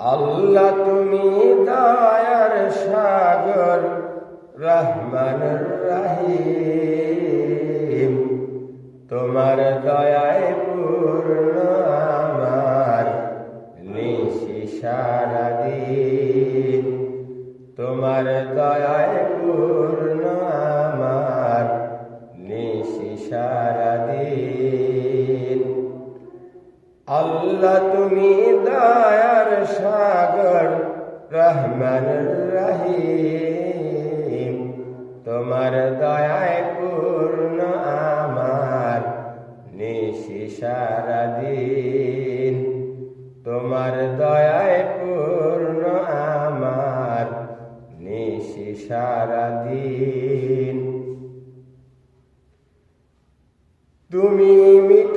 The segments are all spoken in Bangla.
আল্লাহ তুমি দয়ার সাগর রহমান রাহিম। আল্লাহ, তুমি দয়ার সাগর, রহমান রহিম। তোমার দয়ায় পূর্ণ আমার, নিশি সারাদিন তোমার দয়ায় পূর্ণ আমার, নিশি সারাদিন তুমি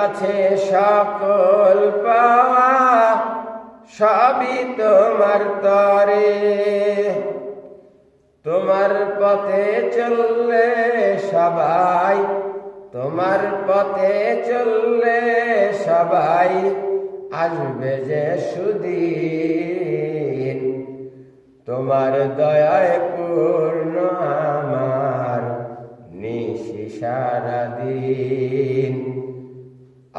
কাছে সকল পাওয়া, সবই তোমার তরে। তোমার পথে চললে সবাই, তোমার পথে চললে সবাই আসবে যে সুদিন। তোমার দয়ায় পূর্ণ আমার নিশি সারাদিন।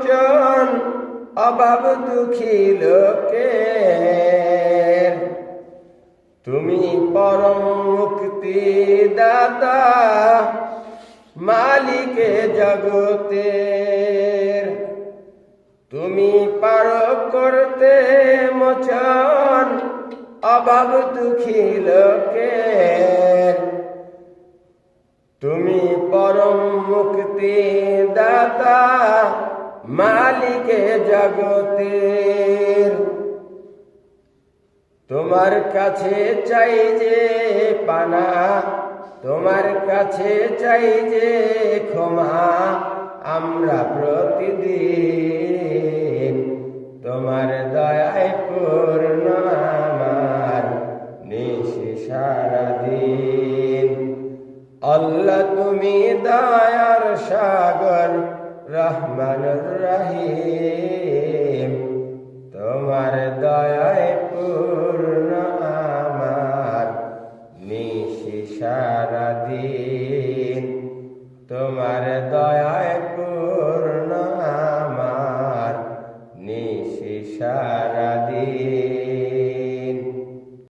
মচন অভাব দুঃখী লোকের তুমি পরম মুক্তি দাতা মালিকে জগতের। তুমি পারো করতে মোচন অভাব দুঃখী লোকের তুমি পরম মুক্তি দাতা মালিকে জগতের। তোমার কাছে চাই যে পানা, তোমার কাছে চাই যে ক্ষমা, আমরা প্রতিদিন তোমার দয়ায় পূর্ণ আমার নিশি সারাদিন আল্লাহ তুমি দয়ার সাগর রহমান রহিম। তোমার দয়ায় পূর্ণ আমার। নিশি সারাদিন